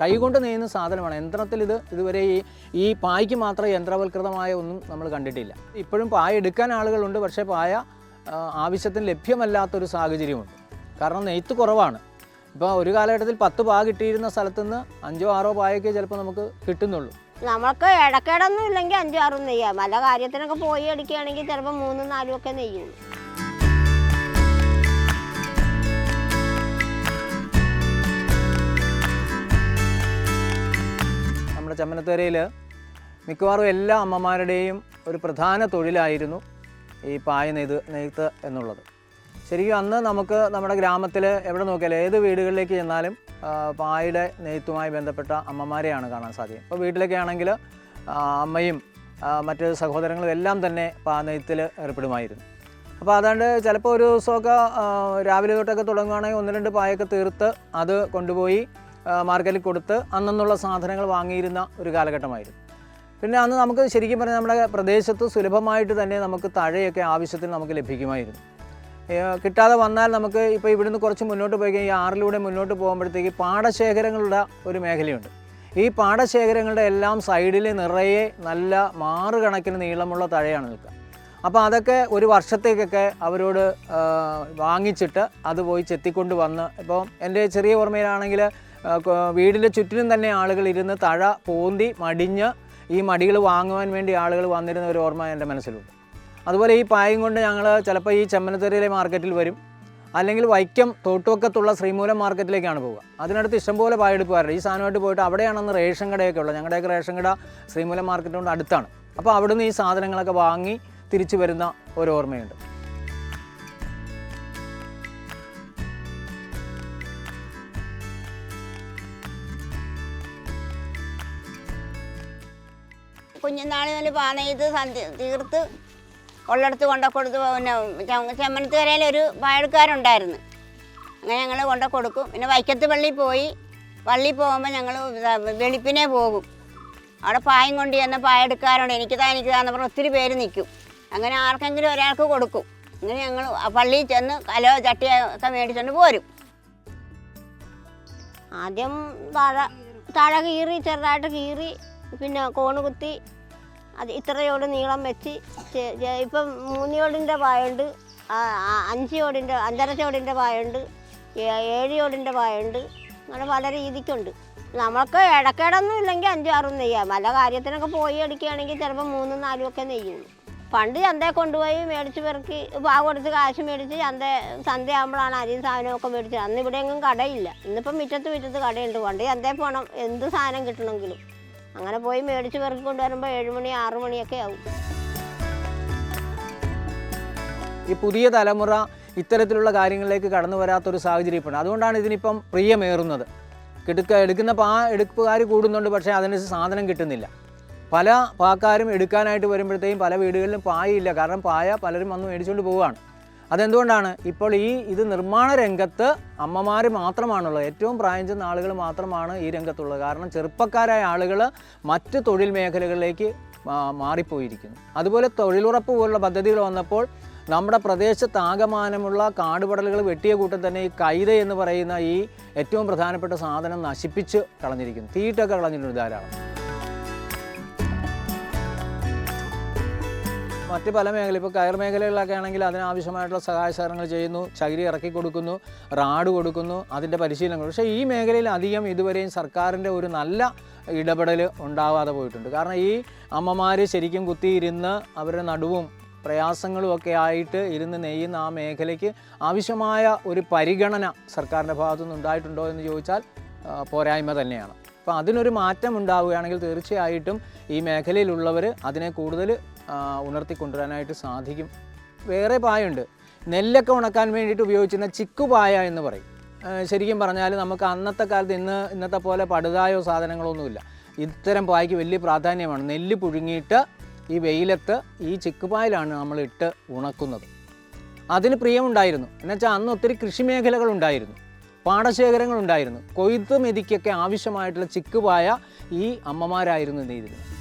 കൈകൊണ്ട് നെയ്യുന്ന സാധനമാണ്. യന്ത്രത്തിൽ ഇത് ഇതുവരെ ഈ ഈ പായ്ക്ക് മാത്രം യന്ത്രവൽകൃതമായ ഒന്നും നമ്മൾ കണ്ടിട്ടില്ല. ഇപ്പോഴും പായ എടുക്കാൻ ആളുകളുണ്ട്. പക്ഷേ പായ ആവശ്യത്തിന് ലഭ്യമല്ലാത്തൊരു സാഹചര്യമുണ്ട്. കാരണം നെയ്ത്ത് കുറവാണ്. ഇപ്പോൾ ഒരു കാലഘട്ടത്തിൽ പത്ത് പാ കിട്ടിയിരുന്ന സ്ഥലത്ത് നിന്ന് അഞ്ചോ ആറോ പായൊക്കെ ചിലപ്പോൾ നമുക്ക് കിട്ടുന്നുള്ളൂ. നമ്മൾക്ക് ഇടക്കേടൊന്നും ഇല്ലെങ്കിൽ അഞ്ചോ ആറും നെയ്യാം. പല കാര്യത്തിനൊക്കെ പോയി അടിക്കുകയാണെങ്കിൽ ചിലപ്പോൾ മൂന്നും നാലും ഒക്കെ നെയ്യുള്ളൂ നമ്മുടെ ചമ്മനത്തേരയിൽ മിക്കവാറും എല്ലാ അമ്മമാരുടെയും ഒരു പ്രധാന തൊഴിലായിരുന്നു ഈ പായ നെയ്ത് നെയ്ത്ത് എന്നുള്ളത്. ശരിക്കും അന്ന് നമുക്ക് നമ്മുടെ ഗ്രാമത്തിൽ എവിടെ നോക്കിയാലും ഏത് വീടുകളിലേക്ക് ചെന്നാലും പായയുടെ നെയ്ത്തുമായി ബന്ധപ്പെട്ട അമ്മമാരെയാണ് കാണാൻ സാധിക്കും ഇപ്പോൾ വീട്ടിലൊക്കെ ആണെങ്കിൽ അമ്മയും മറ്റ് സഹോദരങ്ങളും എല്ലാം തന്നെ പാ നെയ്ത്തിൽ ഏർപ്പെടുമായിരുന്നു. അപ്പോൾ അതാണ്ട് ചിലപ്പോൾ ഒരു ദിവസമൊക്കെ രാവിലെ തൊട്ടൊക്കെ തുടങ്ങുകയാണെങ്കിൽ ഒന്ന് രണ്ട് പായൊക്കെ തീർത്ത് അത് കൊണ്ടുപോയി മാർക്കറ്റിൽ കൊടുത്ത് അന്നുള്ള സാധനങ്ങൾ വാങ്ങിയിരുന്ന ഒരു കാലഘട്ടമായിരുന്നു. പിന്നെ അന്ന് നമുക്ക് ശരിക്കും പറഞ്ഞാൽ നമ്മുടെ പ്രദേശത്ത് സുലഭമായിട്ട് തന്നെ നമുക്ക് തഴയൊക്കെ ആവശ്യത്തിന് നമുക്ക് ലഭിക്കുമായിരുന്നു. കിട്ടാതെ വന്നാൽ നമുക്ക് ഇപ്പോൾ ഇവിടുന്ന് കുറച്ച് മുന്നോട്ട് പോയി കഴിഞ്ഞാൽ ഈ ആറിലൂടെ മുന്നോട്ട് പോകുമ്പോഴത്തേക്ക് പാടശേഖരങ്ങളുടെ ഒരു മേഖലയുണ്ട്. ഈ പാടശേഖരങ്ങളുടെ എല്ലാം സൈഡിൽ നിറയെ നല്ല മാറുകണക്കിന് നീളമുള്ള തഴയാണ് നിൽക്കുക. അപ്പോൾ അതൊക്കെ ഒരു വർഷത്തേക്കൊക്കെ അവരോട് വാങ്ങിച്ചിട്ട് അത് പോയി ചെത്തിക്കൊണ്ട് വന്ന് ഇപ്പോൾ എന്റെ ചെറിയ ഓർമ്മയിലാണെങ്കിൽ വീടിന്റെ ചുറ്റിനും തന്നെ ആളുകൾ ഇരുന്ന് തഴ പോന്തി മടിഞ്ഞ് ഈ മടികൾ വാങ്ങുവാൻ വേണ്ടി ആളുകൾ വന്നിരുന്ന ഒരു ഓർമ്മ എന്റെ മനസ്സിലുണ്ട്. അതുപോലെ ഈ പായം കൊണ്ട് ഞങ്ങൾ ചിലപ്പോൾ ഈ ചെമ്മനത്തെരയിലെ മാർക്കറ്റിൽ വരും. അല്ലെങ്കിൽ വൈക്കം തോട്ടുവക്കത്തുള്ള ശ്രീമൂലം മാർക്കറ്റിലേക്കാണ് പോവുക. അതിനടുത്ത് ഇഷ്ടംപോലെ പായെടുപ്പുകാരുണ്ട് ഈ സാധനമായിട്ട് പോയിട്ട് അവിടെയാണെന്ന് റേഷൻ കടയൊക്കെ ഉള്ളത്. ഞങ്ങളുടെയൊക്കെ റേഷൻ കട ശ്രീമൂലം മാർക്കറ്റിനോട് അടുത്താണ്. അപ്പോൾ അവിടുന്ന് ഈ സാധനങ്ങളൊക്കെ വാങ്ങി തിരിച്ചു വരുന്ന ഒരു ഓർമ്മയുണ്ട്. കുഞ്ഞുനാളി പാന ചെയ്ത് സന്ധ്യ തീർത്ത് ഉള്ളിടത്ത് കൊണ്ട കൊടുത്ത് പിന്നെ ചെ- ചെമ്മനത്ത് കരയിൽ ഒരു വാഴക്കാരുണ്ടായിരുന്നു അങ്ങനെ ഞങ്ങൾ കൊണ്ട കൊടുക്കും പിന്നെ വൈക്കത്ത് പള്ളി പോയി. പള്ളി പോകുമ്പോൾ ഞങ്ങൾ വെളുപ്പിനെ പോകും. അവിടെ പായം കൊണ്ട് ചെന്ന പായെടുക്കാറുണ്ട്. എനിക്കിതാ എനിക്കിതാന്ന് പറഞ്ഞ് ഒത്തിരി പേര് നിൽക്കും. അങ്ങനെ ആർക്കെങ്കിലും ഒരാൾക്ക് കൊടുക്കും. അങ്ങനെ ഞങ്ങൾ പള്ളിയിൽ ചെന്ന് കലോ ചട്ടിയൊക്കെ മേടിച്ചുകൊണ്ട് പോരും. ആദ്യം താഴെ താഴെ കീറി ചെറുതായിട്ട് കീറി പിന്നെ കോണ് കുത്തി അത് ഇത്രയോട് നീളം വെച്ച് ഇപ്പം മൂന്നിയോടിന്റെ പായുണ്ട് അഞ്ച് ചോടിന്റെ അഞ്ചര ചോടിന്റെ പായുണ്ട് ഏഴ് പായുണ്ട് അങ്ങനെ പല രീതിക്കുണ്ട്. നമ്മൾക്ക് ഇടക്കേടൊന്നും ഇല്ലെങ്കിൽ അഞ്ചും ആറും നെയ്യാം. പല കാര്യത്തിനൊക്കെ പോയി അടിക്കുകയാണെങ്കിൽ ചിലപ്പോൾ മൂന്നും നാലും ഒക്കെ നെയ്യുന്നു പണ്ട് ചന്തയെ കൊണ്ടുപോയി മേടിച്ച് പെറുക്കി പാവ് കൊടുത്ത് കാശ് മേടിച്ച് ചന്ത സന്ധ്യയാകുമ്പോഴാണ് അരിയും സാധനമൊക്കെ മേടിച്ചത്. അന്ന് ഇവിടെയെങ്കിലും കടയില്ല. ഇന്നിപ്പം മുറ്റത്ത് മുറ്റത്ത് കടയുണ്ട്. പണ്ട് ചന്തയിൽ പോകണം എന്ത് സാധനം കിട്ടണമെങ്കിലും. അങ്ങനെ പോയി മേടിച്ച് പെറുക്കി കൊണ്ടുവരുമ്പോൾ ഏഴുമണി ആറു മണിയൊക്കെ ആവും. ഈ പുതിയ തലമുറ ഇത്തരത്തിലുള്ള കാര്യങ്ങളിലേക്ക് കടന്നു വരാത്തൊരു സാഹചര്യം ഇപ്പോൾ അതുകൊണ്ടാണ് ഇതിനിപ്പം പ്രിയമേറുന്നത്. കിടുക്ക എടുക്കുന്ന പാ എടുപ്പുകാർ കൂടുന്നുണ്ട് പക്ഷേ അതിന് സാധനം കിട്ടുന്നില്ല. പല പാക്കാരും എടുക്കാനായിട്ട് വരുമ്പോഴത്തേക്കും പല വീടുകളിലും പായയില്ല. കാരണം പായ പലരും വന്ന് മേടിച്ചുകൊണ്ട് പോവുകയാണ്. അതെന്തുകൊണ്ടാണ്? ഇപ്പോൾ ഈ ഇത് നിർമ്മാണ രംഗത്ത് അമ്മമാർ മാത്രമാണുള്ളത്. ഏറ്റവും പ്രായം ചെന്ന ആളുകൾ മാത്രമാണ് ഈ രംഗത്തുള്ളത്. കാരണം ചെറുപ്പക്കാരായ ആളുകൾ മറ്റ് തൊഴിൽ മേഖലകളിലേക്ക് മാറിപ്പോയിരിക്കുന്നു. അതുപോലെ തൊഴിലുറപ്പ് പോലുള്ള പദ്ധതികൾ വന്നപ്പോൾ നമ്മുടെ പ്രദേശത്ത് ആകമാനമുള്ള കാടുപടലുകൾ വെട്ടിയ കൂട്ടം തന്നെ ഈ കൈത എന്ന് പറയുന്ന ഈ ഏറ്റവും പ്രധാനപ്പെട്ട സാധനം നശിപ്പിച്ച് കളഞ്ഞിരിക്കുന്നു. തീറ്റൊക്കെ കളഞ്ഞിട്ടുണ്ട് ധാരാളം. മറ്റ് പല മേഖല ഇപ്പോൾ കയർ മേഖലകളിലൊക്കെ ആണെങ്കിൽ അതിനാവശ്യമായിട്ടുള്ള സഹായ സഹകരണങ്ങൾ ചെയ്യുന്നു. ചകിരി ഇറക്കി കൊടുക്കുന്നു. റാഡ് കൊടുക്കുന്നു. അതിന്റെ പരിശീലനങ്ങൾ. പക്ഷേ ഈ മേഖലയിൽ അധികം ഇതുവരെയും സർക്കാരിന്റെ ഒരു നല്ല ഇടപെടൽ ഉണ്ടാവാതെ പോയിട്ടുണ്ട്. കാരണം ഈ അമ്മമാർ ശരിക്കും കുത്തിയിരുന്ന് അവരുടെ നടുവും പ്രയാസങ്ങളും ഒക്കെ ആയിട്ട് ഇരുന്ന് നെയ്യുന്ന ആ മേഖലയ്ക്ക് ആവശ്യമായ ഒരു പരിഗണന സർക്കാരിന്റെ ഭാഗത്തുനിന്ന് ഉണ്ടായിട്ടുണ്ടോ എന്ന് ചോദിച്ചാൽ പോരായ്മ തന്നെയാണ്. അപ്പോൾ അതിനൊരു മാറ്റം ഉണ്ടാവുകയാണെങ്കിൽ തീർച്ചയായിട്ടും ഈ മേഖലയിലുള്ളവർ അതിനെ കൂടുതൽ ഉണർത്തിക്കൊണ്ടുവരാനായിട്ട് സാധിക്കും. വേറെ പായുണ്ട്. നെല്ലൊക്കെ ഉണക്കാൻ വേണ്ടിയിട്ട് ഉപയോഗിച്ചിരുന്ന ചിക്കുപായ എന്ന് പറയും. ശരിക്കും പറഞ്ഞാൽ നമുക്ക് അന്നത്തെ കാലത്ത് ഇന്ന് ഇന്നത്തെ പോലെ പടുതായോ സാധനങ്ങളൊന്നുമില്ല. ഇത്തരം പായ്ക്ക് വലിയ പ്രാധാന്യമാണ്. നെല്ല് പുഴുങ്ങിയിട്ട് ഈ വെയിലത്ത് ഈ ചിക്കുപായിലാണ് നമ്മൾ ഇട്ട് ഉണക്കുന്നത്. അതിന് പ്രിയമുണ്ടായിരുന്നു. എന്നുവെച്ചാൽ അന്ന് ഒത്തിരി കൃഷി മേഖലകളുണ്ടായിരുന്നു ഉണ്ടായിരുന്നു കൊയ്ത്ത് മെതിക്കൊക്കെ ആവശ്യമായിട്ടുള്ള ചിക്കുപായ ഈ അമ്മമാരായിരുന്നു നെയ്തിരുന്നത്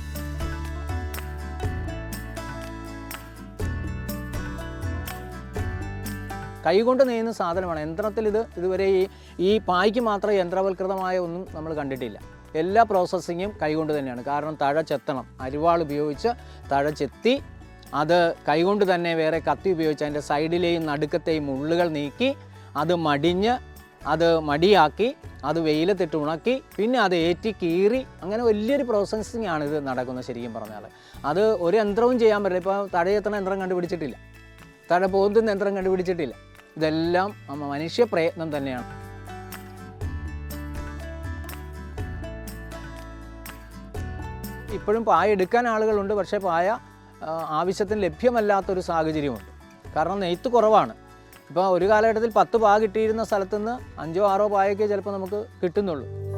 കൈകൊണ്ട് നെയ്യുന്ന സാധനമാണ്. യന്ത്രത്തിൽ ഇത് ഇതുവരെ ഈ ഈ പായ്ക്ക് മാത്രം യന്ത്രവൽകൃതമായ ഒന്നും നമ്മൾ കണ്ടിട്ടില്ല. എല്ലാ പ്രോസസ്സിങ്ങും കൈകൊണ്ട് തന്നെയാണ്. കാരണം തഴ ചെത്തണം. അരിവാൾ ഉപയോഗിച്ച് തഴ ചെത്തി അത് കൈകൊണ്ട് തന്നെ വേറെ കത്തി ഉപയോഗിച്ച് അതിന്റെ സൈഡിലെയും നടുക്കത്തെയും ഉള്ളുകൾ നീക്കി അത് മടിഞ്ഞ് അത് മടിയാക്കി അത് വെയിലത്തിട്ട് ഉണക്കി പിന്നെ അത് ഏറ്റി കീറി അങ്ങനെ വലിയൊരു പ്രോസസ്സിങ് ആണ് ഇത് നടക്കുന്നത് ശരിക്കും പറഞ്ഞാൽ. അത് ഒരു യന്ത്രവും ചെയ്യാൻ പറ്റില്ല. ഇപ്പോൾ തഴയെത്തണ യന്ത്രം കണ്ടുപിടിച്ചിട്ടില്ല. തഴ പോകുന്ന യന്ത്രം കണ്ടുപിടിച്ചിട്ടില്ല. ഇതെല്ലാം മനുഷ്യ പ്രയത്നം തന്നെയാണ്. ഇപ്പോഴും പായ എടുക്കാൻ ആളുകളുണ്ട്. പക്ഷേ പായ ആവശ്യത്തിന് ലഭ്യമല്ലാത്തൊരു സാഹചര്യമുണ്ട്. കാരണം നെയ്ത്ത് കുറവാണ്. ഇപ്പോൾ ഒരു കാലഘട്ടത്തിൽ പത്ത് പാ കിട്ടിയിരുന്ന സ്ഥലത്തുനിന്ന് അഞ്ചോ ആറോ പായൊക്കെ ചിലപ്പോൾ നമുക്ക് കിട്ടുന്നുള്ളൂ.